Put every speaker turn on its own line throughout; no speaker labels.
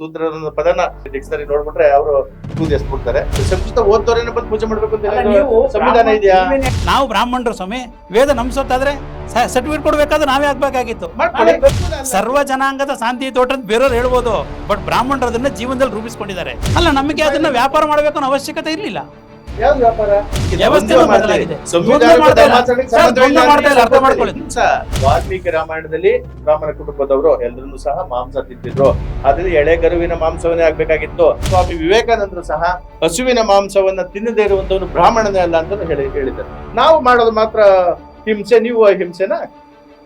ಶೂದ್ರ ಪದನ ಡಿಕ್ಷನರಿ ನೋಡ್ಬಿಟ್ರೆ ಅವರು ಕೂದಿ ಎಸ್ಬಿಡ್ತಾರೆ ಸಂಸ್ಕೃತ ಓದ್ದವರೇನೆ ಬಂದು ಪೂಜೆ ಮಾಡ್ಬೇಕು ಅಂತ ಸಂವಿಧಾನ ಇದೆಯಾ?
ನಾವು ಬ್ರಾಹ್ಮಣರು ಸ್ವಾಮಿ ವೇದ ನಮ್ಸೋತಾದ್ರೆ ಸರ್ಟಿಫಿಕೇಟ್ ಕೊಡ್ಬೇಕಾದ್ರೆ ನಾವೇ ಆಗ್ಬೇಕಾಗಿತ್ತು. ಸರ್ವ ಜನಾಂಗದ ಶಾಂತಿ ತೋಟ ಅಂತ ಬೇರೆಯವ್ರು ಹೇಳ್ಬೋದು ಬಟ್ ಬ್ರಾಹ್ಮಣರು ಅದನ್ನ ಜೀವನದಲ್ಲಿ ರೂಪಿಸ್ಕೊಂಡಿದ್ದಾರೆ. ಅಲ್ಲ ನಮಗೆ ಅದನ್ನ ವ್ಯಾಪಾರ ಮಾಡಬೇಕು ಅನ್ನೋ ಅವಶ್ಯಕತೆ ಇರಲಿಲ್ಲ.
ವ್ಯಾಪಾರ?
ವ್ಯವಸ್ಥೆ ಬದಲಾಗಿದೆ.
ವಾಲ್ಮೀಕಿ ರಾಮಾಯಣದಲ್ಲಿ ಬ್ರಾಹ್ಮಣ ಕುಟುಂಬದವರು ಎಲ್ಲರೂ ಸಹ ಮಾಂಸ ತಿಂತಿದ್ರು. ಆದ್ರೆ ಎಳೆ ಗರುವಿನ ಮಾಂಸವನ್ನೇ ಆಗ್ಬೇಕಾಗಿತ್ತು. ಸ್ವಾಮಿ ವಿವೇಕಾನಂದರು ಸಹ ಹಸುವಿನ ಮಾಂಸವನ್ನ ತಿನ್ನದೇ ಇರುವಂತವನು ಬ್ರಾಹ್ಮಣನೇ ಅಲ್ಲ ಅಂತ ಹೇಳಿ ಹೇಳಿದ್ದಾರೆ. ನಾವು ಮಾಡೋದು ಮಾತ್ರ ಹಿಂಸೆ ನೀವು ಹಿಂಸೆನಾ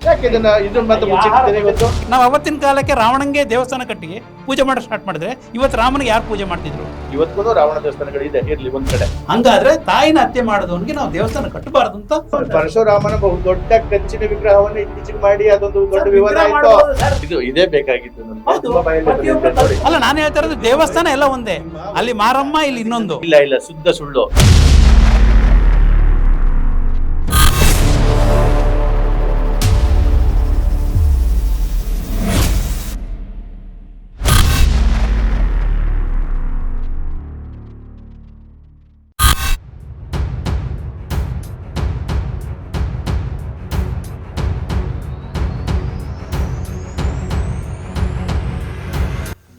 ಯಾಕೆ ಇದನ್ನ ಇದನ್ನ ಮತ್ತೆ ಮುಚ್ಚಿಟ್ಟಿದ್ದೀರಿ ಇವತ್ತು?
ನಾವು ಅವತ್ತಿನ ಕಾಲಕ್ಕೆ ರಾವಣಂಗೆ ದೇವಸ್ಥಾನ ಕಟ್ಟಿ ಪೂಜೆ ಮಾಡಕ್ ಸ್ಟಾರ್ಟ್ ಮಾಡಿದ್ರೆ ಇವತ್ತು ರಾಮನಿಗೆ ಯಾರು ಪೂಜೆ ಮಾಡ್ತಿದ್ರು?
ಇವತ್ತಿಗೂ ರಾವಣ ದೇವಸ್ಥಾನಗಳು ಇದೆ ಇರ್ಲಿ ಒಂದ್ ಕಡೆ.
ಹಂಗಾದ್ರೆ ತಾಯಿನ ಹತ್ಯೆ ಮಾಡಿದವನಿಗೆ ನಾವು ದೇವಸ್ಥಾನ ಕಟ್ಟಬಾರದು ಅಂತ
ಪರಶುರಾಮನ ಬಹು ದೊಡ್ಡ ಕಂಚಿನ ವಿಗ್ರಹವನ್ನು ಇತ್ತೀಚೆಗೆ ಮಾಡಿ ಅದೊಂದು ದೊಡ್ಡ ವಿವಾದ ಆಯ್ತು. ಇದು ಇದೇ ಬೇಕಾಗಿತ್ತು ನಮ್ಗೆ.
ಹೌದು.
ಬಾಯಲ್ಲಿ ಬಂದಿದೆ ನೋಡಿ.
ಅಲ್ಲ ನಾನು ಹೇಳ್ತಾ ಇರೋದು ದೇವಸ್ಥಾನ ಎಲ್ಲ ಒಂದೇ. ಅಲ್ಲಿ ಮಾರಮ್ಮ ಇಲ್ಲಿ ಇನ್ನೊಂದು.
ಇಲ್ಲ ಇಲ್ಲ ಶುದ್ಧ ಸುಳ್ಳು.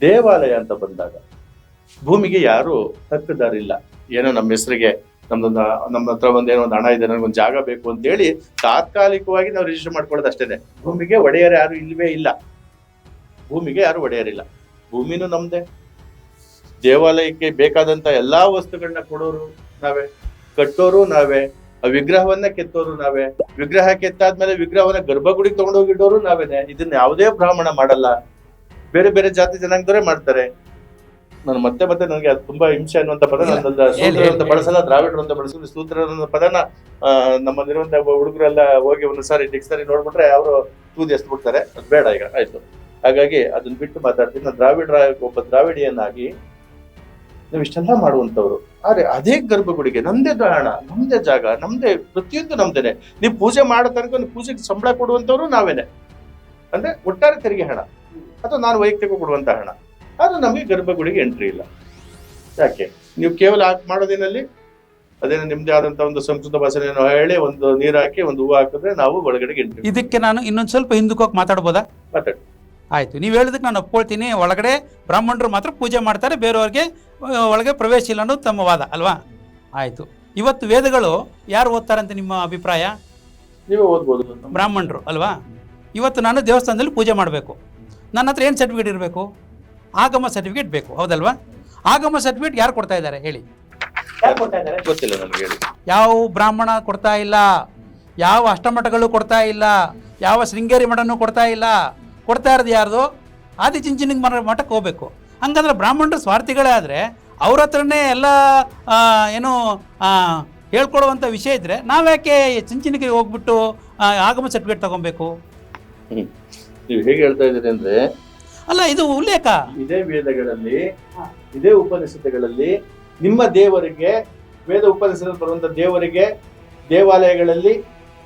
ದೇವಾಲಯ ಅಂತ ಬಂದಾಗ ಭೂಮಿಗೆ ಯಾರು ಹಕ್ಕುದಾರಿಲ್ಲ. ಏನೋ ನಮ್ಮ ಹೆಸರಿಗೆ ನಮ್ದೊಂದು, ನಮ್ಮ ಹತ್ರ ಒಂದು ಏನೋ ಒಂದು ಹಣ ಇದೆ, ನನಗೊಂದು ಜಾಗ ಬೇಕು ಅಂತ ಹೇಳಿ ತಾತ್ಕಾಲಿಕವಾಗಿ ನಾವು ರಿಜಿಸ್ಟರ್ ಮಾಡ್ಕೊಳ್ಳೋದು ಅಷ್ಟೇನೆ. ಭೂಮಿಗೆ ಒಡೆಯರ್ ಯಾರು ಇಲ್ವೇ ಇಲ್ಲ. ಭೂಮಿಗೆ ಯಾರು ಒಡೆಯರಿಲ್ಲ ಭೂಮಿನೂ ನಮ್ದೇ. ದೇವಾಲಯಕ್ಕೆ ಬೇಕಾದಂತ ಎಲ್ಲಾ ವಸ್ತುಗಳನ್ನ ಕೊಡೋರು ನಾವೇ. ಕಟ್ಟೋರು ನಾವೇ. ಆ ವಿಗ್ರಹವನ್ನ ಕೆತ್ತೋರು ನಾವೇ. ವಿಗ್ರಹ ಕೆತ್ತಾದ್ಮೇಲೆ ವಿಗ್ರಹವನ್ನ ಗರ್ಭಗುಡಿ ತಗೊಂಡೋಗಿಡೋರು ನಾವೇನೆ. ಇದನ್ನ ಯಾವುದೇ ಬ್ರಾಹ್ಮಣ ಮಾಡಲ್ಲ. ಬೇರೆ ಬೇರೆ ಜಾತಿ ಜನಾಂಗದವರೇ ಮಾಡ್ತಾರೆ. ನಾನು ಮತ್ತೆ ಮತ್ತೆ ನನಗೆ ಅದು ತುಂಬಾ ಹಿಂಸೆ ಅನ್ನುವಂತ ಪದ
ಇಲ್ಲ.
ನನ್ನ
ಹೇಳಿ,
ಸೂತ್ರ ಅಂತ ಬಳಸಲ್ಲ ದ್ರಾವಿಡರು ಅಂತ ಬಳಸಿದ್ರು ಸೂತ್ರ ಪದನ ನಮ್ಮಲ್ಲಿರುವಂತ ಹುಡುಗರೆಲ್ಲ ಹೋಗಿ ಒಂದು ಸಾರಿ ಡಿಕ್ಷನರಿ ನೋಡ್ಬಿಟ್ರೆ ಅವರು ತೂದಿ ಎಸ್ಬಿಡ್ತಾರೆ. ಅದು ಬೇಡ ಈಗ ಆಯ್ತು. ಹಾಗಾಗಿ ಅದನ್ನ ಬಿಟ್ಟು ಮಾತಾಡ್ತೀನಿ. ನಾನು ದ್ರಾವಿಡ ಒಬ್ಬ ದ್ರಾವಿಡಿಯನ್ನಾಗಿ ನೀವು ಇಷ್ಟೆಲ್ಲ ಮಾಡುವಂತವ್ರು ಆದ್ರೆ ಅದೇ ಗರ್ಭಗುಡಿಗೆ ನಮ್ದೇ ಹಣ ನಮ್ದೇ ಜಾಗ ನಮ್ದೇ ಪ್ರತಿಯೊಂದು ನಮ್ದೇನೆ. ನೀವು ಪೂಜೆ ಮಾಡೋ ತನಕ ಪೂಜೆಗೆ ಸಂಬಳ ಕೊಡುವಂತವ್ರು ನಾವೇನೆ. ಅಂದ್ರೆ ಒಟ್ಟಾರೆ ತೆರಿಗೆ ಹಣ. ಅಥವಾ ನಾನು ವೈಯಕ್ತಿಕ ಕೊಡುವಂತಹ ಹಣ. ಅದು ನಮಗೆ ಗರ್ಭಗುಡಿಗೆ ಎಂಟ್ರಿ ಇಲ್ಲ. ಯಾಕೆ? ನೀವು ಕೇವಲ ಮಾಡೋದೇನಲ್ಲಿ? ಅದೇನೋ ನಿಮ್ದೇ ಆದಂತ ಒಂದು ಸಂಸ್ಕೃತ ಭಾಷೆಯನ್ನು ಹೇಳಿ ಒಂದು ನೀರು ಹಾಕಿ ಒಂದು ಹೂವು ಹಾಕಿದ್ರೆ ನಾವು ಒಳಗಡೆಗೆ ಎಂಟ್ರಿ
ಇದಕ್ಕೆ ನಾನು ಇನ್ನೊಂದು ಸ್ವಲ್ಪ ಹಿಂದಕ್ಕೆ ಹೋಗಿ ಮಾತಾಡ್ಬೋದಾ?
ಮಾತಾಡಿ.
ಆಯ್ತು ನೀವು ಹೇಳಿದಕ್ಕೆ ನಾನು ಒಪ್ಕೊಳ್ತೀನಿ. ಒಳಗಡೆ ಬ್ರಾಹ್ಮಣರು ಮಾತ್ರ ಪೂಜೆ ಮಾಡ್ತಾರೆ ಬೇರೆಯವ್ರಿಗೆ ಒಳಗೆ ಪ್ರವೇಶ ಇಲ್ಲ ಅನ್ನೋದು ತಮ್ಮ ವಾದ ಅಲ್ವಾ? ಆಯ್ತು. ಇವತ್ತು ವೇದಗಳು ಯಾರು ಓದ್ತಾರಂತೆ ನಿಮ್ಮ ಅಭಿಪ್ರಾಯ?
ನೀವೇ ಓದ್ಬೋದು
ಬ್ರಾಹ್ಮಣರು ಅಲ್ವಾ? ಇವತ್ತು ನಾನು ದೇವಸ್ಥಾನದಲ್ಲಿ ಪೂಜೆ ಮಾಡಬೇಕು. ನನ್ನ ಹತ್ರ ಏನು ಸರ್ಟಿಫಿಕೇಟ್ ಇರಬೇಕು? ಆಗಮ ಸರ್ಟಿಫಿಕೇಟ್ ಬೇಕು ಹೌದಲ್ವಾ? ಆಗಮ ಸರ್ಟಿಫಿಕೇಟ್ ಯಾರು ಕೊಡ್ತಾ ಇದ್ದಾರೆ? ಹೇಳಿ.
ಗೊತ್ತಿಲ್ಲ ಹೇಳಿ.
ಯಾವ ಬ್ರಾಹ್ಮಣ ಕೊಡ್ತಾ ಇಲ್ಲ? ಯಾವ ಅಷ್ಟಮಠಗಳು ಕೊಡ್ತಾ ಇಲ್ಲ? ಯಾವ ಶೃಂಗೇರಿ ಮಠನೂ ಕೊಡ್ತಾ ಇಲ್ಲ? ಕೊಡ್ತಾ ಇರೋದು ಯಾರ್ದು? ಆದಿಚುಂಚನಿಗೆ ಮರ ಮಠಕ್ಕೆ ಹೋಗ್ಬೇಕು. ಹಂಗಂದ್ರೆ ಬ್ರಾಹ್ಮಣರು ಸ್ವಾರ್ಥಿಗಳೇ ಆದರೆ ಅವ್ರ ಹತ್ರನೇ ಎಲ್ಲ ಏನು ಹೇಳ್ಕೊಡುವಂಥ ವಿಷಯ ಇದ್ದರೆ ನಾವ್ಯಾಕೆ ಚಿಂಚಿನಿಗೆ ಹೋಗ್ಬಿಟ್ಟು ಆಗಮ ಸರ್ಟಿಫಿಕೇಟ್ ತಗೊಬೇಕು?
ನೀವು ಹೇಗೆ ಹೇಳ್ತಾ ಇದ್ದೀರಿ ಅಂದ್ರೆ
ಅಲ್ಲ ಇದು ಉಲ್ಲೇಖ.
ಇದೇ ವೇದಗಳಲ್ಲಿ ಇದೇ ಉಪನಿಷತ್ತುಗಳಲ್ಲಿ ನಿಮ್ಮ ದೇವರಿಗೆ ವೇದ ಉಪನಿಷತ್ ಬರುವಂತ ದೇವರಿಗೆ ದೇವಾಲಯಗಳಲ್ಲಿ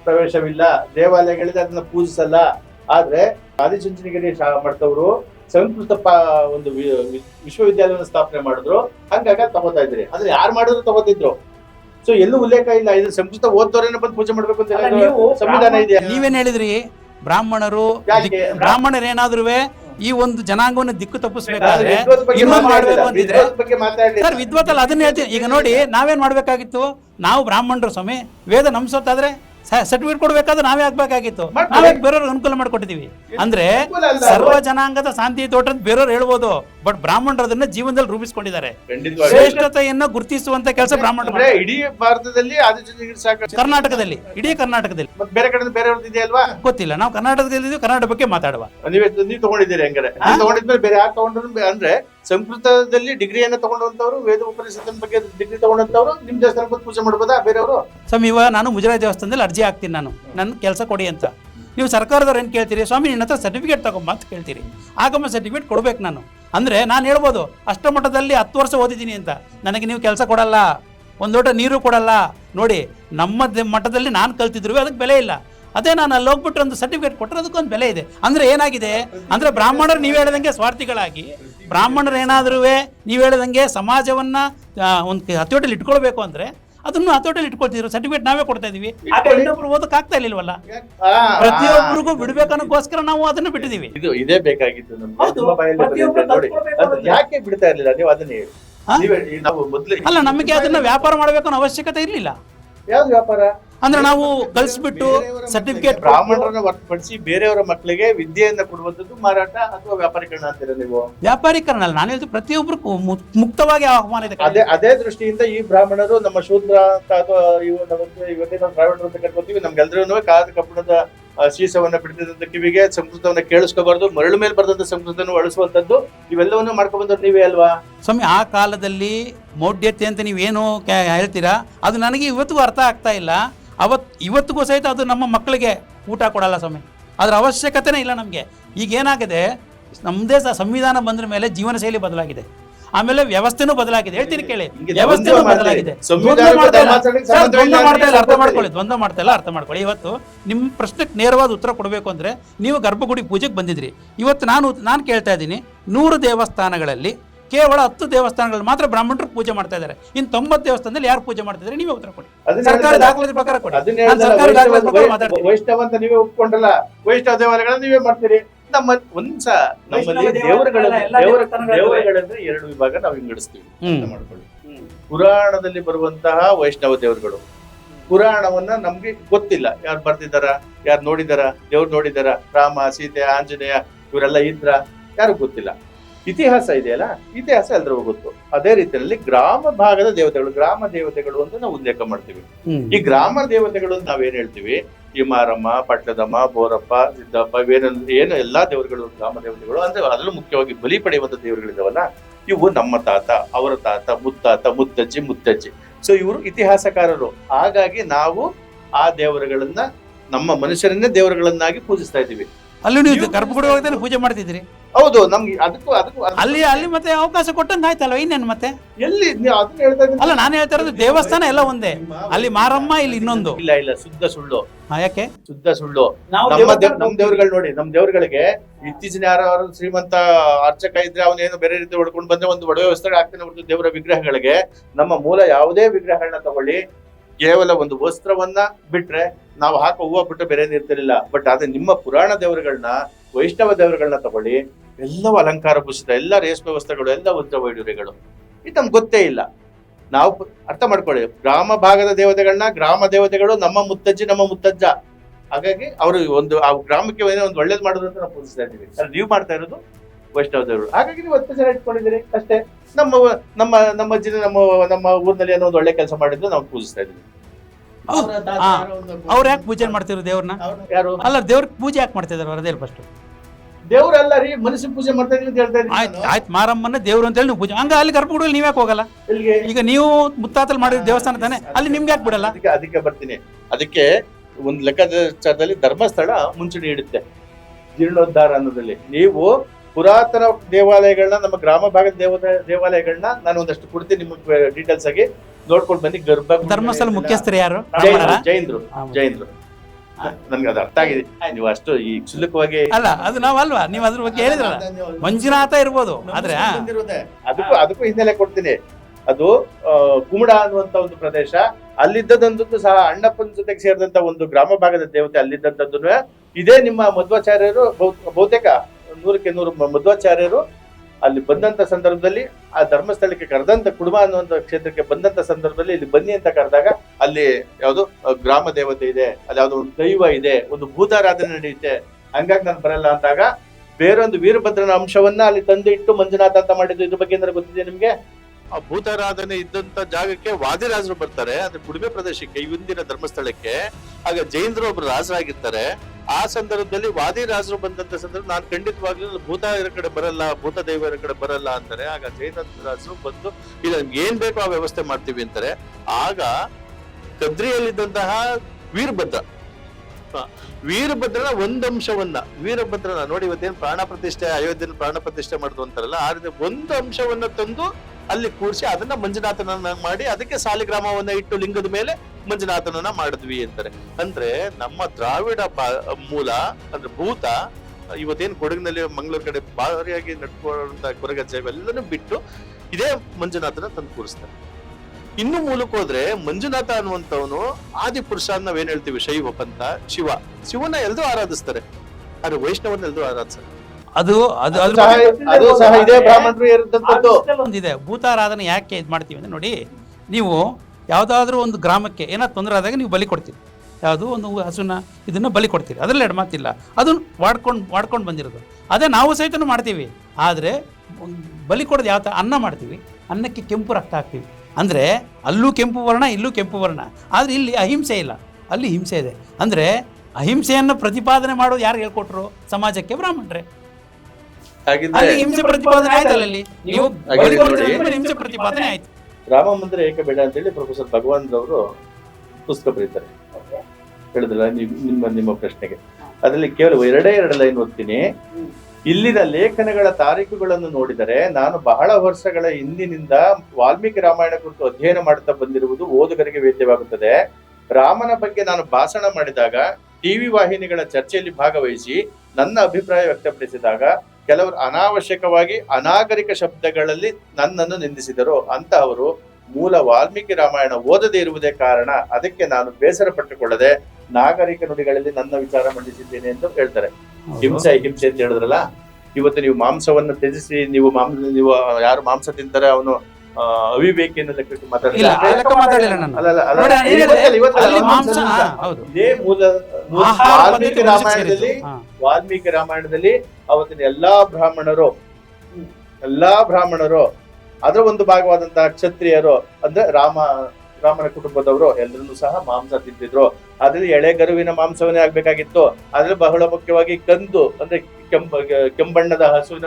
ಪ್ರವೇಶವಿಲ್ಲ. ದೇವಾಲಯಗಳಲ್ಲಿ ಅದನ್ನ ಪೂಜಿಸಲ್ಲ. ಆದ್ರೆ ಆದಿಚುಂಚನಗಿರಿ ಶಾ- ಮಠದವರು ಸಂಸ್ಕೃತ ಪಾ ಒಂದು ವಿಶ್ವವಿದ್ಯಾಲಯವನ್ನು ಸ್ಥಾಪನೆ ಮಾಡಿದ್ರು. ಹಂಗಾಗ ತಗೋತಾ ಇದ್ರಿ. ಅಂದ್ರೆ ಯಾರು ಮಾಡಿದ್ರು ತಗೋತಿದ್ರು? ಸೊ ಎಲ್ಲೂ ಉಲ್ಲೇಖ ಇಲ್ಲ. ಇದು ಸಂಸ್ಕೃತ ಓದ್ದವರೇನೆ ಬಂದು ಪೂಜೆ ಮಾಡ್ಬೇಕು ಅಂತ ಸಂವಿಧಾನ ಇದೆಯಾ?
ನೀವೇನ್ ಹೇಳಿದ್ರಿ? ಬ್ರಾಹ್ಮಣರು ಬ್ರಾಹ್ಮಣರೇನಾದ್ರೂ ಈ ಒಂದು ಜನಾಂಗವನ್ನು ದಿಕ್ಕು ತಪ್ಪಿಸ್ಬೇಕಾದ್ರೆ ಇನ್ನೊಂದು. ಮಾಡ್ಬೇಕು ಅಂತಿದ್ರೆ ಸರ್ ವಿದ್ವತ್ತಲ್ಲ ಅದನ್ನ ಹೇಳ್ತೀನಿ. ಈಗ ನೋಡಿ ನಾವೇನ್ ಮಾಡ್ಬೇಕಾಗಿತ್ತು? ನಾವು ಬ್ರಾಹ್ಮಣರು ಸ್ವಾಮಿ ವೇದ ನಮ್ಸೋತಾದ್ರೆ ಸರ್ಟಿಫಿಕೇಟ್ ಕೊಡ್ಬೇಕಾದ್ರೆ ನಾವೇ ಆಗ್ಬೇಕಾಗಿತ್ತು. ನಾವೇ ಬೇರೆಯವ್ರ ಅನುಕೂಲ ಮಾಡಿಕೊಟ್ಟಿದೀವಿ ಅಂದ್ರೆ ಸರ್ವ ಜನಾಂಗದ ಶಾಂತಿ ತೋಟ ಅಂತ ಬೇರೆಯವ್ರು ಹೇಳ್ಬೋದು ಬಟ್ ಬ್ರಾಹ್ಮಣರು ಅದನ್ನ ಜೀವನದಲ್ಲಿ ರೂಪಿಸಿಕೊಂಡಿದ್ದಾರೆ. ಶ್ರೇಷ್ಠತೆಯನ್ನ ಗುರುತಿಸುವಂತ ಕೆಲಸ ಬ್ರಾಹ್ಮಣರು.
ಇಡೀ ಭಾರತದಲ್ಲಿ
ಕರ್ನಾಟಕದಲ್ಲಿ ಇಡೀ ಕರ್ನಾಟಕದಲ್ಲಿ.
ಬೇರೆ ಕಡೆ ಬೇರೆ ಇದೆಯಲ್ವಾ
ಗೊತ್ತಿಲ್ಲ ನಾವು ಕರ್ನಾಟಕದಲ್ಲಿ ಕರ್ನಾಟಕ ಬಗ್ಗೆ ಮಾತಾಡುವ.
ನೀವೇ ತಗೊಂಡಿದ್ದೀರಿ ಹಂಗಾರೆ. ತಗೊಂಡಿದ್ಮೇಲೆ ಬೇರೆ ಯಾರು ತಗೊಂಡ್ರು ಅಂದ್ರೆ ಸಂಸ್ಕೃತದಲ್ಲಿ ಡಿಗ್ರಿಯನ್ನು ತಗೊಂಡಂತವ್ರು ವೇದ ಉಪನಿಷತ್ತಿನ ಬಗ್ಗೆ ಡಿಗ್ರಿ ತಗೊಂಡಂತವ್ರು ನಿಮ್ಮ ದೇವಸ್ಥಾನ ಪೂಜೆ ಮಾಡ್ಬೋದಾ? ಬೇರೆಯವರು?
ಸ್ವಾಮಿ, ಇವಾಗ ನಾನು ಮುಜರಾಯಿ ದೇವಸ್ಥಾನದಲ್ಲಿ ಅರ್ಜಿ ಹಾಕ್ತೀನಿ ನಾನು. ನನ್ನ ಕೆಲಸ ಕೊಡಿ ಅಂತ. ನೀವು ಸರ್ಕಾರದವ್ರು ಏನು ಕೇಳ್ತೀರಿ? ಸ್ವಾಮಿ, ನಿನ್ನ ಹತ್ರ ಸರ್ಟಿಫಿಕೇಟ್ ತಗೊಂಬ ಅಂತ ಕೇಳ್ತೀರಿ. ಆಗಮ ಸರ್ಟಿಫಿಕೇಟ್ ಕೊಡ್ಬೇಕು ನಾನು. ಅಂದರೆ ನಾನು ಹೇಳ್ಬೋದು, ಅಷ್ಟಮಠದಲ್ಲಿ ಹತ್ತು ವರ್ಷ ಓದಿದ್ದೀನಿ ಅಂತ. ನನಗೆ ನೀವು ಕೆಲಸ ಕೊಡಲ್ಲ. ಒಂದು ಲೋಟ ನೀರು ಕೊಡಲ್ಲ. ನೋಡಿ, ನಮ್ಮ ಮಠದಲ್ಲಿ ನಾನು ಕಲ್ತಿದ್ರು ಅದಕ್ಕೆ ಬೆಲೆ ಇಲ್ಲ. ಅದೇ ನಾನು ಅಲ್ಲಿ ಹೋಗ್ಬಿಟ್ಟು ಒಂದು ಸರ್ಟಿಫಿಕೇಟ್ ಕೊಟ್ಟರೆ ಅದಕ್ಕೊಂದು ಬೆಲೆ ಇದೆ. ಅಂದ್ರೆ ಏನಾಗಿದೆ? ಅಂದ್ರೆ ಬ್ರಾಹ್ಮಣರು ನೀವು ಹೇಳಿದಂಗೆ ಸ್ವಾರ್ಥಿಗಳಾಗಿ ಬ್ರಾಹ್ಮಣರು ಏನಾದರೂ ನೀವು ಹೇಳಿದಂಗೆ ಸಮಾಜವನ್ನ ಒಂದು ಹತೋಟಲ್ಲಿ ಇಟ್ಕೊಳ್ಬೇಕು ಅಂದ್ರೆ ಅದನ್ನು ಹತೋಟಲ್ಲಿ ಇಟ್ಕೊಳ್ತಿದ್ರು. ಸರ್ಟಿಫಿಕೇಟ್ ನಾವೇ ಕೊಡ್ತಾ ಇದೀವಿ. ಇನ್ನೊಬ್ರು ಓದಕ್ ಆಗ್ತಾ ಇರ್ಲಿಲ್ವಲ್ಲ? ಪ್ರತಿಯೊಬ್ಬರಿಗೂ ಬಿಡ್ಬೇಕನ್ನೋಸ್ಕರ ನಾವು ಅದನ್ನು ಬಿಟ್ಟಿದೀವಿ.
ಇದು ಇದೇ ಬೇಕಾಗಿತ್ತು ಯಾಕೆ ಬಿಡ್ತಾ ಇರ್ಲಿಲ್ಲ? ನೀವು ಅದನ್ನ ಹೇಳಿ. ನಾವು ಮೊದ್ಲು
ಅಲ್ಲ ನಮಗೆ ಅದನ್ನ ವ್ಯಾಪಾರ ಮಾಡಬೇಕು ಅನ್ನೋ ಅವಶ್ಯಕತೆ ಇರಲಿಲ್ಲ.
ಯಾವ್ದು ವ್ಯಾಪಾರ?
ಅಂದ್ರೆ ನಾವು ಕಲಿಸ್ಬಿಟ್ಟು ಸರ್ಟಿಫಿಕೇಟ್
ಬ್ರಾಹ್ಮಣರನ್ನ ಹೊರತುಪಡಿಸಿ ಬೇರೆಯವರ ಮಕ್ಕಳಿಗೆ ವಿದ್ಯೆಯನ್ನ ಕೊಡುವಂತದ್ದು ಮಾರಾಟ ಅಥವಾ ವ್ಯಾಪಾರೀಕರಣ ಅಂತೀರ ನೀವು?
ವ್ಯಾಪಾರೀಕರಣ ಅಲ್ಲ ನಾನು ಹೇಳ್ತೀನಿ ಪ್ರತಿಯೊಬ್ಬರಿಗೂ ಮುಕ್ತವಾಗಿ ಆಹ್ವಾನ ಇದೆ
ಅದೇ ಅದೇ ದೃಷ್ಟಿಯಿಂದ ಈ ಬ್ರಾಹ್ಮಣರು ನಮ್ಮ ಶೂದ್ರ ಅಂತ ಅಥವಾ ಇವತ್ತು ಇವತ್ತಿನ ದ್ರಾವಿಡರು ಅಂತ ಕಟ್ಕೋತೀವಿ ನಮ್ಗೆಲ್ಲರೂ ಕಾದ ಕಬ್ಬಣದ ಸೀಸವನ್ನ ಬಿಡ್ತಿದ್ದಂತ ಕಿವಿಗೆ ಸಂಸ್ಕೃತವನ್ನ ಕೇಳಿಸ್ಕೋಬಾರ್ದು, ಮರಳು ಮೇಲೆ ಬರೆದಂತ ಸಂಸ್ಕೃತವನ್ನು ಅಳಿಸುವಂತದ್ದು ಇವೆಲ್ಲವನ್ನೂ ಮಾಡ್ಕೊಂಡ್ ಬಂದವ್ರು ನೀವೇ ಅಲ್ವಾ?
ಸ್ವಾಮಿ, ಆ ಕಾಲದಲ್ಲಿ ಮೌಢ್ಯತೆ ಅಂತ ನೀವೇನು ಹೇಳ್ತೀರಾ? ಅದು ನನಗೆ ಇವತ್ತಿಗೂ ಅರ್ಥ ಆಗ್ತಾ ಇಲ್ಲ. ಅವತ್, ಇವತ್ತಿಗೂ ಸಹಿತ ಅದು ನಮ್ಮ ಮಕ್ಕಳಿಗೆ ಊಟ ಕೊಡಲ್ಲ ಸ್ವಾಮಿ. ಅದರ ಅವಶ್ಯಕತೆನೇ ಇಲ್ಲ ನಮಗೆ. ಈಗ ಏನಾಗಿದೆ ನಮ್ಮದೇ ಸಹ ಸಂವಿಧಾನ ಬಂದ್ರ ಮೇಲೆ ಜೀವನ ಶೈಲಿ ಬದಲಾಗಿದೆ. ಆಮೇಲೆ ವ್ಯವಸ್ಥೆನೂ ಬದಲಾಗಿದೆ. ಹೇಳ್ತೀನಿ ಕೇಳಿ.
ವ್ಯವಸ್ಥೆ
ವ್ಯವಸ್ಥೆನೂ ಬದಲಾಗಿದೆ. ದ್ವಂದ್ವ ಮಾಡ್ತಾ ಇಲ್ಲ. ಅರ್ಥ ಮಾಡ್ಕೊಳ್ಳಿ ದ್ವಂದ್ವ ಮಾಡ್ತಾ ಇಲ್ಲ. ಅರ್ಥ ಮಾಡ್ಕೊಳ್ಳಿ. ಇವತ್ತು ನಿಮ್ಮ ಪ್ರಶ್ನೆಗೆ ನೇರವಾದ ಉತ್ತರ ಕೊಡಬೇಕು ಅಂದ್ರೆ ನೀವು ಗರ್ಭಗುಡಿ ಪೂಜೆಗೆ ಬಂದಿದ್ರಿ. ಇವತ್ತು ನಾನು ನಾನು ಕೇಳ್ತಾ ಇದ್ದೀನಿ ನೂರು ದೇವಸ್ಥಾನಗಳಲ್ಲಿ ಕೇವಲ ಹತ್ತು ದೇವಸ್ಥಾನಗಳಲ್ಲಿ ಮಾತ್ರ ಬ್ರಾಹ್ಮಣರು ಪೂಜೆ ಮಾಡ್ತಾ ಇದ್ದಾರೆ. ಇನ್ ತೊಂಬತ್ತು ದೇವಸ್ಥಾನದಲ್ಲಿ ಯಾರು ಪೂಜೆ ಮಾಡ್ತಿದ್ರೆ ನೀವೇ ಉತ್ತರ ಕೊಡಿ. ಸರ್ಕಾರ. ದಾಖಲಾತಿ ಪ್ರಕಾರ ಕೊಡಿ. ಸರ್ಕಾರ ದಾಖಲಾತಿ ಪ್ರಕಾರ ಮಾತಾಡ್ತೀನಿ.
ವೈಷ್ಣವ ಅಂತ ನೀವೇ ಒಪ್ಕೊಂಡಲ್ಲ. ವೈಷ್ಣವ ದೇವಾಲಯಗಳನ್ನ ನೀವೇ ಮಾಡ್ತೀರಿ. ನಮ್ಮ ಒಂದ್ಸ ನಮ್ಮಲ್ಲಿ
ದೇವರುಗಳಲ್ಲಿ
ದೇವರ ದೇವರುಗಳಂದ್ರೆ ಎರಡು ವಿಭಾಗ ನಾವು ವಿಂಗಡಿಸ್ತೀವಿ ಮಾಡ್ಕೊಳ್ಳಿ. ಪುರಾಣದಲ್ಲಿ ಬರುವಂತಹ ವೈಷ್ಣವ ದೇವರುಗಳು. ಪುರಾಣವನ್ನ ನಮ್ಗೆ ಗೊತ್ತಿಲ್ಲ. ಯಾರು ಬರ್ತಿದಾರ ಯಾರು ನೋಡಿದಾರ ದೇವ್ರು ನೋಡಿದಾರ ರಾಮ ಸೀತೆ ಆಂಜನೇಯ ಇವರೆಲ್ಲ ಇದ್ರ ಯಾರು ಗೊತ್ತಿಲ್ಲ. ಇತಿಹಾಸ ಇದೆಯಲ್ಲ ಇತಿಹಾಸ ಎಲ್ರಿಗೂ ಗೊತ್ತು. ಅದೇ ರೀತಿಯಲ್ಲಿ ಗ್ರಾಮ ಭಾಗದ ದೇವತೆಗಳು ಗ್ರಾಮ ದೇವತೆಗಳು ಅಂತ ನಾವು ಉಲ್ಲೇಖ ಮಾಡ್ತೀವಿ. ಈ ಗ್ರಾಮ ದೇವತೆಗಳು ಅಂತ ನಾವೇನ್ ಹೇಳ್ತೀವಿ ಈ ಮಾರಮ್ಮ ಪಟ್ಟದಮ್ಮ ಬೋರಪ್ಪ, ಸಿದ್ದಪ್ಪ ಬೇರೆ ಏನು ಎಲ್ಲಾ ದೇವರುಗಳು ಗ್ರಾಮ ದೇವತೆಗಳು ಅಂದ್ರೆ ಅದರಲ್ಲೂ ಮುಖ್ಯವಾಗಿ ಬಲಿ ಪಡೆಯುವಂತ ದೇವರುಗಳಿದಾವಲ್ಲ, ಇವು ನಮ್ಮ ತಾತ, ಅವರ ತಾತ, ಮುತ್ತಾತ ಮುತ್ತಜ್ಜಿ ಮುತ್ತಜ್ಜಿ ಸೊ ಇವರು ಇತಿಹಾಸಕಾರರು. ಹಾಗಾಗಿ ನಾವು ಆ ದೇವರುಗಳನ್ನ, ನಮ್ಮ ಮನುಷ್ಯರನ್ನೇ ದೇವರುಗಳನ್ನಾಗಿ ಪೂಜಿಸ್ತಾ ಇದ್ದೀವಿ.
ಅಲ್ಲಿ ನೀವು ಗರ್ಭಗುಡಿ ಒಳಗಡೆ ಪೂಜೆ ಮಾಡ್ತಿದ್ರಿ
ಹೌದು ನಮ್ಗೆ ಅದಕ್ಕೂ ಅದಕ್ಕೂ
ಅಲ್ಲಿ ಅಲ್ಲಿ ಮತ್ತೆ ಅವಕಾಶ ಕೊಟ್ಟಂತ ಆಯ್ತಲ್ವ? ಇನ್ನೇನು ಮತ್ತೆ?
ಎಲ್ಲಿ ಅದನ್ನ ಹೇಳ್ತಾ ಇದ್ದೀನಿ
ಅಲ್ಲ ನಾನು ಹೇಳ್ತಾ ಇರೋದು ದೇವಸ್ಥಾನ ಎಲ್ಲ ಒಂದೇ. ಅಲ್ಲಿ ಮಾರಮ್ಮ ಇಲ್ಲಿ ಇನ್ನೊಂದು.
ಇಲ್ಲ ಇಲ್ಲ ಶುದ್ಧ ಸುಳ್ಳು.
ಹಾ, ಯಾಕೆ?
ಶುದ್ಧ ಸುಳ್ಳು. ನಮ್ಮ ನಮ್ ದೇವ್ರುಗಳು ನೋಡಿ ನಮ್ ದೇವ್ರಗಳಿಗೆ ಇತ್ತೀಚಿನ ಯಾರು ಶ್ರೀಮಂತ ಅರ್ಚಕ ಇದ್ರೆ ಅವನೇನು ಬೇರೆ ರೀತಿ ಹೊಡ್ಕೊಂಡು ಬಂದ್ರೆ ಒಂದು ಒಡವೆ ವ್ಯವಸ್ಥೆ ಆಗ್ತಾನೆ ಹೊರತು ದೇವರ ವಿಗ್ರಹಗಳಿಗೆ. ನಮ್ಮ ಮೂಲ ಯಾವುದೇ ವಿಗ್ರಹಗಳನ್ನ ತಗೊಳ್ಳಿ ಕೇವಲ ಒಂದು ವಸ್ತ್ರವನ್ನ ಬಿಟ್ರೆ ನಾವು ಹಾಕೋ ಹೂವು ಬಿಟ್ಟು ಬೇರೆ ಇರ್ತಿರ್ಲಿಲ್ಲ. ಬಟ್ ಆದ್ರೆ ನಿಮ್ಮ ಪುರಾಣ ದೇವರುಗಳನ್ನ, ವೈಷ್ಣವ ದೇವರುಗಳನ್ನ ತಗೊಳ್ಳಿ, ಎಲ್ಲವೂ ಅಲಂಕಾರ ಭೂಷಿತ ಎಲ್ಲ ರೇಷ್ಮೆ ವಸ್ತ್ರಗಳು, ಎಲ್ಲ ಉದ್ರ ವೈಡೂರ್ಯಗಳು ಇದು ನಮ್ಗೆ ಗೊತ್ತೇ ಇಲ್ಲ. ನಾವು ಅರ್ಥ ಮಾಡ್ಕೊಳ್ಳಿ. ಗ್ರಾಮ ಭಾಗದ ದೇವತೆಗಳನ್ನ ಗ್ರಾಮ ದೇವತೆಗಳು ನಮ್ಮ ಮುತ್ತಜ್ಜಿ, ನಮ್ಮ ಮುತ್ತಜ್ಜ. ಹಾಗಾಗಿ ಅವರು ಒಂದು, ಆ ಗ್ರಾಮಕ್ಕೆ ಏನೋ ಒಂದು ಒಳ್ಳೇದು ಮಾಡೋದು ಅಂತ ನಾವು ಪೂಜಿಸ್ತಾ ಇದ್ದೀವಿ. ಅಲ್ಲಿ ನೀವು ಮಾಡ್ತಾ ಇರೋದು ವೈಷ್ಣವ ದೇವರು. ಹಾಗಾಗಿ ನೀವು ಹತ್ತು ಜನ ಇಟ್ಕೊಂಡಿದ್ದೀರಿ ಅಷ್ಟೇ. ನಮ್ಮ ನಮ್ಮ ನಮ್ಮ ಅಜ್ಜಿನ ನಮ್ಮ ನಮ್ಮ ಊರಿನಲ್ಲಿ ಏನೋ ಒಂದು ಒಳ್ಳೆ ಕೆಲಸ ಮಾಡಿದ್ರು, ನಾವು ಪೂಜಿಸ್ತಾ ಇದ್ದೀವಿ.
ಅವ್ರು ಯಾಕೆ ಪೂಜೆ ಮಾಡ್ತಿದ್ರು ದೇವ್ರನ್ನ?
ಯಾರು?
ಅಲ್ಲ ದೇವ್ರ ಪೂಜೆ ಯಾಕೆ ಮಾಡ್ತಿದ್ದಾರೆ ಅವ್ರದೇ ಫಸ್ಟ್
ದೇವ್ರಲ್ಲ ರೀ ಮನುಷ್ಯ ಪೂಜೆ ಮಾಡ್ತಾ ಅಂತ ಹೇಳ್ತಾ
ಆಯ್ತು ಆಯ್ತು ಮಾರಮ್ಮನ ದೇವ್ರು ಅಂತೇಳಿ ನೀವು ಪೂಜೆ ಹಂಗ ಅಲ್ಲಿ ಗರ್ಭಗುಡಿಯಲ್ಲಿ ನೀವ್ ಯಾಕೆ ಹೋಗಲ್ಲ? ಈಗ ನೀವು ಮುತ್ತಾತಲ್ ಮಾಡಿದ ದೇವಸ್ಥಾನ ತಾನೆ ಅಲ್ಲಿ ನಿಮ್ಗೆ ಯಾಕೆ ಬಿಡಲ್ಲ?
ಅದಕ್ಕೆ ಅದಕ್ಕೆ ಬರ್ತೀನಿ. ಅದಕ್ಕೆ ಒಂದು ಲೆಕ್ಕಾಚಾರದಲ್ಲಿ ಧರ್ಮಸ್ಥಳ ಮುಂಚೂಣಿ ಇಡುತ್ತೆ ಜೀರ್ಣೋದ್ಧಾರ ಅನ್ನೋದ್ರಲ್ಲಿ. ನೀವು ಪುರಾತನ ದೇವಾಲಯಗಳನ್ನ ನಮ್ಮ ಗ್ರಾಮ ಭಾಗದ ದೇವ ದೇವಾಲಯಗಳನ್ನ ನಾನು ಒಂದಷ್ಟು ಕೊಡ್ತೀನಿ ನಿಮಗೆ ಡೀಟೇಲ್ಸ್ ಆಗಿ. ನೋಡ್ಕೊಂಡು ಬಂದು ಗರ್ಭ
ಧರ್ಮಸ್ಥಳ ಮುಖ್ಯಸ್ಥರು ಯಾರು?
ಜೈಂದ್ರು ಜೈನರು. ನನ್ಗೆ ಅದು ಅರ್ಥ ಆಗಿದೆ. ನೀವು ಅಷ್ಟು ಈ ಕ್ಷುಲ್ಲಕವಾಗಿ
ಅಲ್ಲ ಅದು ನಾವಲ್ವಾ? ನೀವು ಅದ್ರ ಬಗ್ಗೆ ಹೇಳಿದ್ರಲ್ಲ. ಮಂಜುನಾಥ ಇರ್ಬೋದು ಆದ್ರೆ
ಅದಕ್ಕೂ ಅದಕ್ಕೂ ಹಿನ್ನೆಲೆ ಕೊಡ್ತೀನಿ. ಅದು ಕುಮುಡ ಕುಮಡ ಅನ್ನುವಂತ ಒಂದು ಪ್ರದೇಶ. ಅಲ್ಲಿದ್ದದಂತದ್ದು ಸಹ ಅಣ್ಣಪ್ಪನ ಜೊತೆಗೆ ಸೇರಿದಂತ ಒಂದು ಗ್ರಾಮ ಭಾಗದ ದೇವತೆ ಅಲ್ಲಿದ್ದಂಥದ್ದು ಇದೇ ನಿಮ್ಮ ಮಧ್ವಾಚಾರ್ಯರು ಬಹು- ಬಹುತೇಕ ನೂರಕ್ಕೆ ನೂರು ಮಧ್ವಾಚಾರ್ಯರು ಅಲ್ಲಿ ಬಂದಂತ ಸಂದರ್ಭದಲ್ಲಿ ಆ ಧರ್ಮಸ್ಥಳಕ್ಕೆ ಕರೆದಂತ ಕುಡುಂಬ ಅನ್ನುವಂತ ಕ್ಷೇತ್ರಕ್ಕೆ ಬಂದಂತ ಸಂದರ್ಭದಲ್ಲಿ ಇಲ್ಲಿ ಬನ್ನಿ ಅಂತ ಕರೆದಾಗ ಅಲ್ಲಿ ಯಾವುದು ಗ್ರಾಮ ದೇವತೆ ಇದೆ, ಅಲ್ಲಿ ಯಾವ್ದೋ ಒಂದು ದೈವ ಇದೆ, ಒಂದು ಭೂತಾರಾಧನೆ ನಡೆಯುತ್ತೆ, ಹಂಗಾಗಿ ನಾನು ಬರಲ್ಲ ಅಂದಾಗ ಬೇರೊಂದು ವೀರಭದ್ರನ ಅಂಶವನ್ನ ಅಲ್ಲಿ ತಂದು ಇಟ್ಟು ಮಂಜುನಾಥ ಅಂತ ಮಾಡಿದ್ದು ಇದ್ರ ಬಗ್ಗೆ ಏನಾದ್ರು ಗೊತ್ತಿದೆ ನಿಮ್ಗೆ? ಆ ಭೂತಾರಾಧನೆ ಇದ್ದಂತ ಜಾಗಕ್ಕೆ ವಾದಿರಾಜರು ಬರ್ತಾರೆ ಅಂದ್ರೆ ಕುಡಿಮೆ ಪ್ರದೇಶಕ್ಕೆ ಇವಂದಿನ ಧರ್ಮಸ್ಥಳಕ್ಕೆ. ಆಗ ಜೈನರು ಒಬ್ರು ರಾಜರಾಗಿರ್ತಾರೆ. ಆ ಸಂದರ್ಭದಲ್ಲಿ ವಾದಿರಾಜರು ಬಂದಂತ ಸಂದರ್ಭ, ನಾನು ಖಂಡಿತವಾಗ್ಲೂ ಭೂತ ಇರೋ ಕಡೆ ಬರಲ್ಲ ಭೂತ ದೈವರ ಕಡೆ ಬರಲ್ಲ ಅಂತಾರೆ ಆಗ ಜೈನ ರಾಜರು ಬಂದು, ಇಲ್ಲ, ನಮ್ಗೆ ಏನ್ ಬೇಕೋ ಆ ವ್ಯವಸ್ಥೆ ಮಾಡ್ತೀವಿ ಅಂತಾರೆ. ಆಗ ಕದ್ರಿಯಲ್ಲಿದ್ದಂತಹ ವೀರಭದ್ರ. ವೀರಭದ್ರನ ಒಂದಂಶವನ್ನ, ವೀರಭದ್ರನ ನೋಡಿ ಇವತ್ತೇನು ಪ್ರಾಣ ಪ್ರತಿಷ್ಠೆ, ಅಯೋಧ್ಯೆಯಲ್ಲಿ ಪ್ರಾಣ ಪ್ರತಿಷ್ಠೆ ಮಾಡುದು ಅಂತಾರಲ್ಲ, ಆ ರೀತಿ ಒಂದು ಅಂಶವನ್ನ ತಂದು ಅಲ್ಲಿ ಕೂರಿಸಿ ಅದನ್ನ ಮಂಜುನಾಥನನ್ನ ಮಾಡಿ ಅದಕ್ಕೆ ಸಾಲಿಗ್ರಾಮವನ್ನ ಇಟ್ಟು ಲಿಂಗದ ಮೇಲೆ ಮಂಜುನಾಥನನ್ನ ಮಾಡಿದ್ವಿ ಅಂತಾರೆ. ಅಂದ್ರೆ ನಮ್ಮ ದ್ರಾವಿಡ ಮೂಲ, ಅಂದ್ರೆ ಭೂತ, ಇವತ್ತೇನು ಕೊಡಗಿನಲ್ಲಿ ಮಂಗಳೂರು ಕಡೆ ಭಾರಿಯಾಗಿ ನಡ್ಕೊಳ್ಳುವಂತ ಕೊರಗಜ್ಜ ಇವೆಲ್ಲನೂ ಬಿಟ್ಟು ಇದೇ ಮಂಜುನಾಥನ ತಂದು ಕೂರಿಸ್ತಾರೆ. ಇನ್ನು ಮೂಲಕ ಹೋದ್ರೆ ಮಂಜುನಾಥ ಅನ್ನುವಂಥವನು ಆದಿ ಪುರುಷ ನಾವೇನ್ ಹೇಳ್ತೀವಿ ಶೈವ ಪಂಥ ಶಿವ. ಶಿವನ ಎಲ್ರೂ ಆರಾಧಿಸ್ತಾರೆ. ಆದ್ರೆ ವೈಷ್ಣವನ್ನ ಎಲ್ರೂ ಆರಾಧಿಸ್ತಾರೆ
ಅದು ಅದು
ಅದು ಸಹ ಇದೇ ಬ್ರಾಹ್ಮಣರು
ಒಂದಿದೆ. ಭೂತಾರಾಧನೆ ಯಾಕೆ ಇದು ಮಾಡ್ತೀವಿ ಅಂದ್ರೆ ನೋಡಿ ನೀವು ಯಾವುದಾದ್ರೂ ಒಂದು ಗ್ರಾಮಕ್ಕೆ ಏನಾದ್ರು ತೊಂದರೆ ಆದಾಗ ನೀವು ಬಲಿ ಕೊಡ್ತೀರಿ. ಯಾವುದು ಒಂದು ಹಸುನ ಇದನ್ನ ಬಲಿ ಕೊಡ್ತೀರಿ. ಅದರಲ್ಲಿ ಎರಡು ಮಾತಿಲ್ಲ. ಅದನ್ನು ವಾಡ್ಕೊಂಡು ವಾಡ್ಕೊಂಡು ಬಂದಿರೋದು. ಅದೇ ನಾವು ಸಹಿತ ಮಾಡ್ತೀವಿ. ಆದರೆ ಬಲಿ ಕೊಡೋದು ಯಾವ ಥರ ಅನ್ನ ಮಾಡ್ತೀವಿ. ಅನ್ನಕ್ಕೆ ಕೆಂಪು ರಕ್ತ ಹಾಕ್ತೀವಿ. ಅಂದರೆ ಅಲ್ಲೂ ಕೆಂಪು ವರ್ಣ ಇಲ್ಲೂ ಕೆಂಪು ವರ್ಣ. ಆದರೆ ಇಲ್ಲಿ ಅಹಿಂಸೆ ಇಲ್ಲ. ಅಲ್ಲಿ ಹಿಂಸೆ ಇದೆ. ಅಂದರೆ ಅಹಿಂಸೆಯನ್ನು ಪ್ರತಿಪಾದನೆ ಮಾಡೋದು ಯಾರು ಹೇಳ್ಕೊಟ್ರು? ಸಮಾಜಕ್ಕೆ ಬ್ರಾಹ್ಮಣರೇ.
ಹಾಗಿದ್ರೆ
ಹಿಂಸೆ ಪ್ರತಿಪಾದನೆ ಆಯ್ತಲ್ಲ ಅಲ್ಲಿ? ನೀವು
ನೋಡಿ.
ಹಿಂಸೆ ಪ್ರತಿಪಾದನೆ ಆಯ್ತು.
ರಾಮ ಮಂದಿರ ಏಕೆ ಬೇಡ ಅಂತೇಳಿ ಪ್ರೊಫೆಸರ್ ಭಗವಾನ್ ಅವರು ಪುಸ್ತಕ ಬರೀತಾರೆ. ಹೇಳಿದ್ರಲ್ಲ ನೀವು ನಿಮ್ಮ ನಿಮ್ಮ ಪ್ರಶ್ನೆಗೆ. ಅದರಲ್ಲಿ ಕೇವಲ ಎರಡೇ ಎರಡು ಲೈನ್ ಓದ್ತೀನಿ. ಇಲ್ಲಿನ ಲೇಖನಗಳ ತಾರೀಖುಗಳನ್ನು ನೋಡಿದರೆ ನಾನು ಬಹಳ ವರ್ಷಗಳ ಹಿಂದಿನಿಂದ ವಾಲ್ಮೀಕಿ ರಾಮಾಯಣ ಕುರಿತು ಅಧ್ಯಯನ ಮಾಡುತ್ತಾ ಬಂದಿರುವುದು ಓದುಗರಿಗೆ ವೇದ್ಯವಾಗುತ್ತದೆ. ರಾಮನ ಬಗ್ಗೆ ನಾನು ಭಾಷಣ ಮಾಡಿದಾಗ ಟಿವಿ ವಾಹಿನಿಗಳ ಚರ್ಚೆಯಲ್ಲಿ ಭಾಗವಹಿಸಿ ನನ್ನ ಅಭಿಪ್ರಾಯ ವ್ಯಕ್ತಪಡಿಸಿದಾಗ ಕೆಲವರು ಅನಾವಶ್ಯಕವಾಗಿ ಅನಾಗರಿಕ ಶಬ್ದಗಳಲ್ಲಿ ನನ್ನನ್ನು ನಿಂದಿಸಿದರು. ಅಂತ ಅವರು ಮೂಲ ವಾಲ್ಮೀಕಿ ರಾಮಾಯಣ ಓದದೇ ಇರುವುದೇ ಕಾರಣ ಅದಕ್ಕೆ ನಾನು ಬೇಸರ ಪಟ್ಟುಕೊಳ್ಳದೆ ನಾಗರಿಕ ನುಡಿಗಳಲ್ಲಿ ನನ್ನ ವಿಚಾರ ಮಂಡಿಸಿದ್ದೇನೆ ಎಂದು ಹೇಳ್ತಾರೆ. ಹಿಂಸೆ ಹಿಂಸೆ ಅಂತ ಹೇಳಿದ್ರಲ್ಲ ಇವತ್ತು ನೀವು ಮಾಂಸವನ್ನು ತ್ಯಜಿಸಿ ನೀವು ಮಾಂಸ ನೀವು ಯಾರು ಮಾಂಸ ತಿಂತಾರೆ ಅವನು ಅವಿವೇಕಿ ಲೆಕ್ಕಕ್ಕೆ
ಇಲ್ಲ
ಮಾತಾಡಿಲ್ಲ
ಆ ಲೆಕ್ಕ ಮಾತಾಡಿಲ್ಲ ನಾನು.
ಅಲ್ಲ, ಅಲ್ಲ, ಅಲ್ಲ.
ನೋಡಿ, ನಾನು
ಇವತ್ತಲ್ಲ,
ಹೇಳಿದೆ,
ಇವತ್ತಲ್ಲ,
ಅಲ್ಲಿ ಮಾಂಸ
ನಿಮಿಷ.
ಹೌದು.
ಇದೇ ಮೂಲ ಮೂಲ
ಆಹಾರ
ವಾಲ್ಮೀಕಿ
ಪದ್ಧತಿ
ರಾಮಾಯಣದಲ್ಲಿ
ಹಾ.
ವಾಲ್ಮೀಕಿ ರಾಮಾಯಣದಲ್ಲಿ ಅವತ್ತಿನ ಎಲ್ಲಾ ಬ್ರಾಹ್ಮಣರು ಎಲ್ಲಾ ಬ್ರಾಹ್ಮಣರು ಅದರ ಒಂದು ಭಾಗವಾದಂತಹ ಕ್ಷತ್ರಿಯರು ಅಂದ್ರೆ ರಾಮ ರಾಮನ ಕುಟುಂಬದವರು ಎಲ್ಲರನ್ನೂ ಸಹ ಮಾಂಸ ತಿಂತಿದ್ರು ಅದ್ರಲ್ಲಿ ಎಳೆ ಗರುವಿನ ಮಾಂಸವನ್ನೇ ಆಗ್ಬೇಕಾಗಿತ್ತು. ಅದ್ರಲ್ಲಿ ಬಹಳ ಮುಖ್ಯವಾಗಿ ಕಂದು ಅಂದ್ರೆ ಕೆಂಪ ಕೆಂಬಣ್ಣದ ಹಸುವಿನ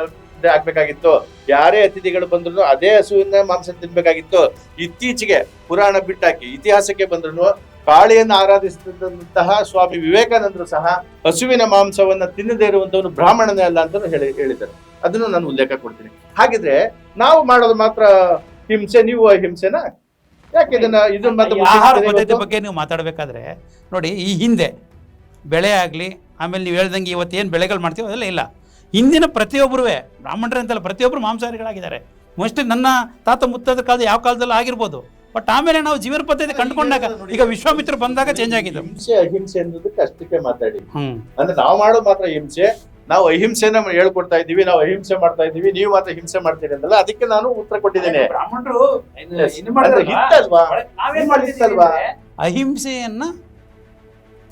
ಆಗ್ಬೇಕಾಗಿತ್ತು. ಯಾರೇ ಅತಿಥಿಗಳು ಬಂದ್ರು ಅದೇ ಹಸುವಿನ ಮಾಂಸ ತಿನ್ಬೇಕಾಗಿತ್ತು. ಇತ್ತೀಚೆಗೆ ಪುರಾಣ ಬಿಟ್ಟಾಕಿ ಇತಿಹಾಸಕ್ಕೆ ಬಂದ್ರು ಕಾಳಿಯನ್ನು ಆರಾಧಿಸುತ್ತಿದ್ದಂತಹ ಸ್ವಾಮಿ ವಿವೇಕಾನಂದರು ಸಹ ಹಸುವಿನ ಮಾಂಸವನ್ನ ತಿನ್ನದೇ ಇರುವಂತವನು ಬ್ರಾಹ್ಮಣನೇ ಅಲ್ಲ ಅಂತ ಹೇಳಿ ಹೇಳಿದ್ದಾರೆ. ಅದನ್ನು ನಾನು ಉಲ್ಲೇಖ ಕೊಡ್ತೀನಿ. ಹಾಗಿದ್ರೆ ನಾವು ಮಾಡೋದು ಮಾತ್ರ ಹಿಂಸೆ ನೀವು ಹಿಂಸೆನ ಯಾಕೆ ಇದನ್ನ ಇದನ್ನ
ಆಹಾರ ಪದ್ಧತಿ ಬಗ್ಗೆ ನೀವು ಮಾತಾಡಬೇಕಾದ್ರೆ ನೋಡಿ ಈ ಹಿಂದೆ ಬೆಳೆ ಆಗಲಿ ಆಮೇಲೆ ನೀವು ಹೇಳ್ದಂಗೆ ಇವತ್ತು ಏನು ಬೆಳೆಗಳು ಮಾಡ್ತೀವಿ ಅದೆಲ್ಲ ಇಲ್ಲ. ಹಿಂದಿನ ಪ್ರತಿಯೊಬ್ಬರೂ ಬ್ರಾಹ್ಮಣರು ಅಂತಲ್ಲ ಪ್ರತಿಯೊಬ್ಬರು ಮಾಂಸಾಹಾರಿಗಳಾಗಿದ್ದಾರೆ. ಮೋಸ್ಟ್ ನನ್ನ ತಾತ ಮುತ್ತಾದ ಕಾಲದ ಯಾವ ಕಾಲದಲ್ಲೂ ಆಗಿರ್ಬೋದು. ಬಟ್ ಆಮೇಲೆ ನಾವು ಜೀವನ ಪದ್ಧತಿ ಕಂಡುಕೊಂಡಾಗ ಈಗ ವಿಶ್ವಾಮಿತ್ರ ಬಂದಾಗ ಚೇಂಜ್ ಆಗಿದೆ.
ಹಿಂಸೆ ಅಹಿಂಸೆ ಅನ್ನೋದಕ್ಕೆ ಅಷ್ಟಕ್ಕೆ ಮಾತಾಡಿ. ಅಂದ್ರೆ ನಾವು ಮಾಡೋದು ಮಾತ್ರ ಹಿಂಸೆ ನಾವು ಅಹಿಂಸೆನ ಹೇಳ್ಕೊಡ್ತಾ ಇದ್ದೀವಿ ನಾವು ಅಹಿಂಸೆ ಮಾಡ್ತಾ ಇದ್ದೀವಿ ನೀವು ಮಾತ್ರ ಹಿಂಸೆ ಮಾಡ್ತೀರಿ ಅಂತಲ್ಲ ಅದಕ್ಕೆ ನಾನು ಉತ್ತರ ಕೊಟ್ಟಿದ್ದೇನೆ.
ಅಹಿಂಸೆಯನ್ನ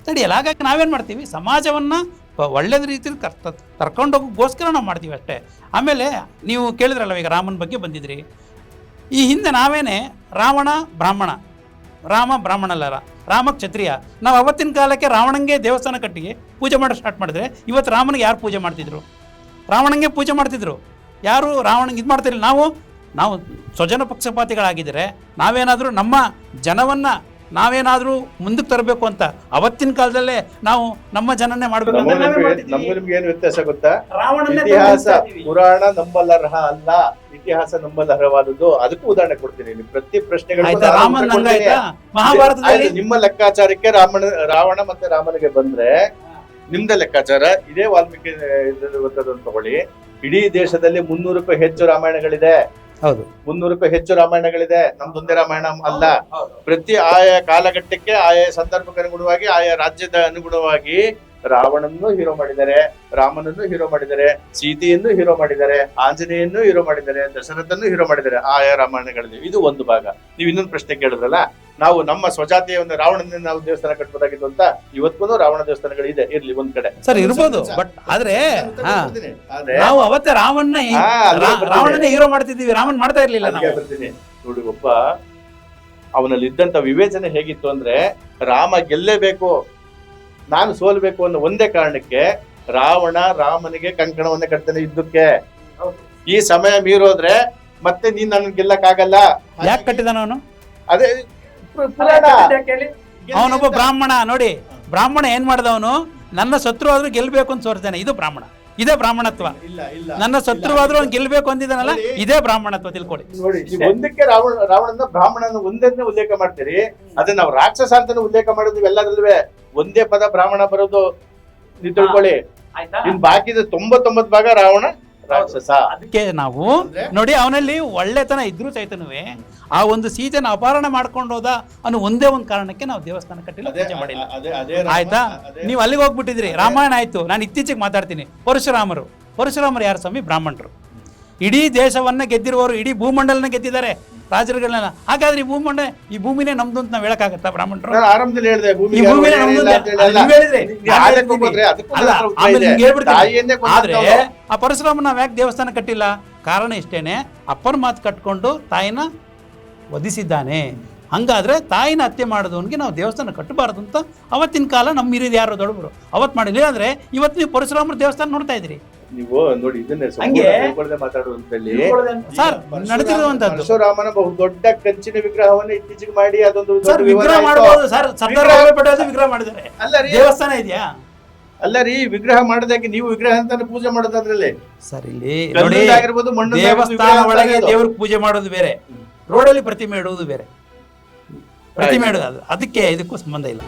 ತಡೆಯಲ್ಲ. ಹಾಗಾಗಿ ನಾವೇನ್ ಮಾಡ್ತೀವಿ? ಸಮಾಜವನ್ನು ಒಳ್ಳೇದ ರೀತಿಯಲ್ಲಿ ಕರ್ತ ಕರ್ಕೊಂಡೋಗೋಸ್ಕರ ನಾವು ಮಾಡ್ತೀವಿ ಅಷ್ಟೇ. ಆಮೇಲೆ ನೀವು ಕೇಳಿದ್ರಲ್ಲ ಈಗ ರಾಮನ ಬಗ್ಗೆ ಬಂದಿದ್ರಿ. ಈ ಹಿಂದೆ ನಾವೇನೇ ರಾವಣ, ಬ್ರಾಹ್ಮಣ, ರಾಮ ಬ್ರಾಹ್ಮಣಲ್ಲ ರಾಮ, ಕ್ಷತ್ರಿಯ, ನಾವು ಅವತ್ತಿನ ಕಾಲಕ್ಕೆ ರಾವಣಂಗೆ ದೇವಸ್ಥಾನ ಕಟ್ಟಿ ಪೂಜೆ ಮಾಡೋ, ಸ್ಟಾರ್ಟ್ ಮಾಡಿದ್ರೆ ಇವತ್ತು ರಾಮನಿಗೆ ಯಾರು ಪೂಜೆ ಮಾಡ್ತಿದ್ರು? ರಾವಣಂಗೆ ಪೂಜೆ ಮಾಡ್ತಿದ್ರು. ಯಾರು ರಾವಣಂಗೆ ಇದು ಮಾಡ್ತಿರಲಿಲ್ಲ. ನಾವು ನಾವು ಸ್ವಜನ ಪಕ್ಷಪಾತಿಗಳಾಗಿದ್ದರೆ ನಾವೇನಾದರೂ ನಮ್ಮ ಜನವನ್ನು ನಾವೇನಾದರೂ ಮುಂದಕ್ಕೆ ತರಬೇಕು ಅಂತ ಅವತ್ತಿನ ಕಾಲದಲ್ಲೇ ನಾವು ನಮ್ಮ ಜನನೇ ಮಾಡಬೇಕು
ನಮಗೂ. ಏನು ವ್ಯತ್ಯಾಸ ಗೊತ್ತಾ? ಇತಿಹಾಸ. ಪುರಾಣ ನಂಬಲರ್ಹ ಅಲ್ಲ. ಇತಿಹಾಸ ನಂಬಲರ್ಹವಾದದ್ದು. ಅದಕ್ಕೂ ಉದಾಹರಣೆ ಕೊಡ್ತೀನಿ ನೀವು ಪ್ರತಿ ಪ್ರಶ್ನೆಗಳು
ಆಯ್ತಾ? ರಾಮನ್ ಹಂಗಾಯ್ತಾ? ಮಹಾಭಾರತದಲ್ಲಿ?
ನಿಮ್ಮ ಲೆಕ್ಕಾಚಾರಕ್ಕೆ ರಾಮನ ರಾವಣ ಮತ್ತೆ ರಾಮನಿಗೆ ಬಂದ್ರೆ ನಿಮ್ದೇ ಲೆಕ್ಕಾಚಾರ. ಇದೇ ವಾಲ್ಮೀಕಿ ತಗೊಳ್ಳಿ. ಇಡೀ ದೇಶದಲ್ಲಿ ಮುನ್ನೂರಕ್ಕೂ ಹೆಚ್ಚು ರಾಮಾಯಣಗಳಿದೆ.
ಹೌದು.
ಮುನ್ನೂರಕ್ಕೂ ಹೆಚ್ಚು ರಾಮಾಯಣಗಳಿದೆ. ನಮ್ದೊಂದೇ ರಾಮಾಯಣ ಅಲ್ಲ. ಪ್ರತಿ ಆಯಾ ಕಾಲಘಟ್ಟಕ್ಕೆ ಆಯಾ ಸಂದರ್ಭಕ್ಕೆ ಅನುಗುಣವಾಗಿ ಆಯಾ ರಾಜ್ಯದ ಅನುಗುಣವಾಗಿ ರಾವಣನ್ನು ಹೀರೋ ಮಾಡಿದ್ದಾರೆ ರಾಮನನ್ನು ಹೀರೋ ಮಾಡಿದ್ದಾರೆ ಸೀತೆಯನ್ನು ಹೀರೋ ಮಾಡಿದ್ದಾರೆ ಆಂಜನೇಯನ್ನು ಹೀರೋ ಮಾಡಿದ್ದಾರೆ ದಶರಥನ್ನು ಹೀರೋ ಮಾಡಿದ್ದಾರೆ ಆಯಾ ರಾಮಾಯಣಗಳಲ್ಲಿ. ಇದು ಒಂದು ಭಾಗ. ನೀವು ಇನ್ನೊಂದು ಪ್ರಶ್ನೆ ಕೇಳಿದ್ರಲ್ಲ ನಾವು ನಮ್ಮ ಸ್ವಜಾತಿಯ ಒಂದು ರಾವಣನ ನಾವು ದೇವಸ್ಥಾನ ಕಟ್ಟಬಹುದಾಗಿತ್ತು ಅಂತ ಇವತ್ತಿಗೂ ರಾವಣ ದೇವಸ್ಥಾನಗಳಿದೆ ಇರ್ಲಿ ಒಂದ್ ಕಡೆ.
ಸರ್ ಇರ್ಬೋದು ಬಟ್ ಆದ್ರೆ ನಾವು ಅವತ್ತೇ ರಾಮನ್ನ
ರಾವಣನ್ನ
ರಾವಣನೇ ಹೀರೋ ಮಾಡ್ತಿದ್ದೀವಿ ರಾಮನ್ ಮಾಡ್ತಾ ಇರ್ಲಿಲ್ಲ
ಬರ್ತೀನಿ ನೋಡಿ ಒಬ್ಬ ಅವನಲ್ಲಿ ಇದ್ದಂತ ವಿವೇಚನೆ ಹೇಗಿತ್ತು ಅಂದ್ರೆ ರಾಮ ಗೆಲ್ಲೇಬೇಕು ನಾನು ಸೋಲ್ಬೇಕು ಅನ್ನೋ ಒಂದೇ ಕಾರಣಕ್ಕೆ ರಾವಣ ರಾಮನಿಗೆ ಕಂಕಣವನ್ನೇ ಕಟ್ತಾನೆ ಯುದ್ಧಕ್ಕೆ. ಈ ಸಮಯ ಮೀರೋದ್ರೆ ಮತ್ತೆ ನೀನ್ ನನ್ ಗೆಲ್ಲಕ್ಕಾಗಲ್ಲ?
ಯಾಕೆ ಕಟ್ಟಿದಾನ ಅವನು?
ಅದೇ ಪುರಾಣ.
ಅವನೊಬ್ಬ ಬ್ರಾಹ್ಮಣ ನೋಡಿ ಬ್ರಾಹ್ಮಣ ಏನ್ ಮಾಡ್ದವನು? ನನ್ನ ಶತ್ರು ಆದ್ರೂ ಗೆಲ್ಬೇಕು ಅಂತ ಸೋರ್ತಾನೆ ಇದು ಬ್ರಾಹ್ಮಣ. ಇದೇ ಬ್ರಾಹ್ಮಣತ್ವ.
ಇಲ್ಲ ಇಲ್ಲ.
ನನ್ನ ಶತ್ರುವಾದ್ರೂ ಅವ್ನು ಗೆಲ್ಬೇಕು ಅಂದಿದ್ದಾನಲ್ಲ ಇದೇ ಬ್ರಾಹ್ಮಣತ್ವ ತಿಳ್ಕೊಳ್ಳಿ.
ನೋಡಿ ನೀವು ಒಂದಕ್ಕೆ ರಾವಣ ರಾವಣನ ಬ್ರಾಹ್ಮಣನ ಒಂದನ್ನೇ ಉಲ್ಲೇಖ ಮಾಡ್ತೀರಿ ಅದನ್ನ ನಾವು ರಾಕ್ಷಸ ಅಂತ ಉಲ್ಲೇಖ ಮಾಡೋದು ಎಲ್ಲದ್ರಲ್ವೇ ಒಂದೇ ಪದ ಬ್ರಾಹ್ಮಣ ಬರೋದು ನೀವು ತಿಳ್ಕೊಳ್ಳಿ. ಇನ್ ಬಾಕಿದ ತೊಂಬತ್ತೊಂಬತ್ತು ಭಾಗ ರಾವಣ ರಾಕ್ಷಸ.
ಅದಕ್ಕೆ ನಾವು ನೋಡಿ ಅವನಲ್ಲಿ ಒಳ್ಳೆತನ ಇದ್ರೂ ಸಹಿತನೂ ಆ ಒಂದು ಸೀತೆನ ಅಪಹರಣ ಮಾಡ್ಕೊಂಡು ಹೋದ ಅನ್ನೋ ಒಂದೇ ಒಂದು ಕಾರಣಕ್ಕೆ ನಾವು ದೇವಸ್ಥಾನ ಕಟ್ಟಿಲ್ಲ ಪೂಜೆ ಮಾಡಿಲ್ಲ. ಆಯ್ತಾ? ನೀವು ಅಲ್ಲಿಗೆ ಹೋಗ್ಬಿಟ್ಟಿದ್ರಿ. ರಾಮಾಯಣ ಆಯ್ತು. ನಾನು ಇತ್ತೀಚೆಗೆ ಮಾತಾಡ್ತೀನಿ. ಪರಶುರಾಮರು. ಪರಶುರಾಮರು ಯಾರು ಸ್ವಾಮಿ? ಬ್ರಾಹ್ಮಣರು. ಇಡೀ ದೇಶವನ್ನ ಗೆದ್ದಿರುವವರು ಇಡೀ ಭೂಮಂಡಲನ ಗೆದ್ದಿದ್ದಾರೆ. ರಾಜರುಗಳನ್ನ ಹಾಗಾದ್ರೆ ಈ ಭೂಮಂಡ ಈ ಭೂಮಿನೇ ನಮ್ದು ಅಂತ ನಾವು ಹೇಳಕ್ಕಾಗತ್ತಾ ಬ್ರಾಹ್ಮಣರು
ಆರಂಭದಲ್ಲಿ ಹೇಳಿದೆ ಭೂಮಿ
ಈ ಭೂಮಿನೇ ನಮ್ದು ಅಂತ
ಇಲ್ಲ
ನೀವ್ ಹೇಳಿದ್ರಿ.
ನೀವು
ನಾನು
ಆಳಕ್ಕೆ
ಹೇಳ್ತೀನಿ. ಅಲ್ಲ,
ನನ್ನ ಹತ್ರ ಉತ್ತರ
ಆಮೇಲೆ
ಇದೆ.
ನಿಮ್ಗೆ ಹೇಳ್ಬಿಡ್ತೀನಿ.
ತಾಯಿಯನ್ನೇ
ಆದ್ರೆ ಆ ಪರಶುರಾಮ ನಾವ್ ಯಾಕೆ ದೇವಸ್ಥಾನ ಕಟ್ಟಿಲ್ಲ ಕಾರಣ ಇಷ್ಟೇನೆ ಅಪ್ಪನ ಮಾತು ಕಟ್ಕೊಂಡು ತಾಯಿನ ವಧಿಸಿದ್ದಾನೆ ಹಂಗಾದ್ರೆ ತಾಯಿನ ಹತ್ಯೆ ಮಾಡಿದವನಿಗೆ ನಾವು ದೇವಸ್ಥಾನ ಕಟ್ಟಬಾರದು ಅಂತ ಅವತ್ತಿನ ಕಾಲ ನಮ್ಮ ಹಿರಿಯರು ಯಾರು ದೊಡ್ಡವರು ಅವತ್ತು ಮಾಡಿಲ್ಲ ಅಂದ್ರೆ ಇವತ್ತು ನೀವು ಪರಶುರಾಮರ ದೇವಸ್ಥಾನ ನೋಡ್ತಾ ಇದ್ದೀರಿ
ನೀವು ನೋಡಿ ಇದನ್ನೇ
ಹಂಗೆ?
ತಿಳ್ಕೊಳ್ಳದೆ ಮಾತಾಡುವಂತಲ್ಲಿ
ಸರ್ ನಡೆದಿರುವಂತದ್ದು
ಪರಶುರಾಮನ ಬಹು ದೊಡ್ಡ ಕಂಚಿನ ವಿಗ್ರಹವನ್ನು ಇತ್ತೀಚೆಗೆ ಮಾಡಿ ಅದೊಂದು ದೊಡ್ಡ
ಸರ್ ವಿಗ್ರಹ
ಆಯ್ತು.
ಮಾಡಬಹುದು ಸರ್ ಸರ್ದಾರ್
ವಿಗ್ರಹ-
ವಲ್ಲಭಾಯ್ ಪಟೇಲ್ ವಿಗ್ರಹ ಮಾಡಿದ್ದಾರೆ.
ಅಲ್ಲ ರೀ.
ದೇವಸ್ಥಾನ ಇದೆಯಾ?
ಅಲ್ಲ ರೀ ವಿಗ್ರಹ ಮಾಡದಾಗೆ ನೀವು ವಿಗ್ರಹ ಅಂತಾನೆ ಪೂಜೆ ಮಾಡೋದು ಅದ್ರಲ್ಲಿ
ಸರ್ ಇಲ್ಲಿ ನೋಡಿ
ಕಲ್ಲಿಂದಾಗಿರ್ಬೋದು, ಮಣ್ಣಿಂದಾಗಿರ್ಬೋದು,
ದೇವಸ್ಥಾನ
ವಿಗ್ರಹ
ಒಳಗೆ
ಅಂತಾನೆ
ದೇವ್ರಿಗೆ ಪೂಜೆ ಮಾಡೋದು ಬೇರೆ. ರೋಡಲ್ಲಿ ಪ್ರತಿಮೆ ಇಡುವುದು ಬೇರೆ. ಪ್ರತಿಮೆ ಇಡೋದು ಅದಕ್ಕೆ ಇದಕ್ಕೂ ಸಂಬಂಧ ಇಲ್ಲ.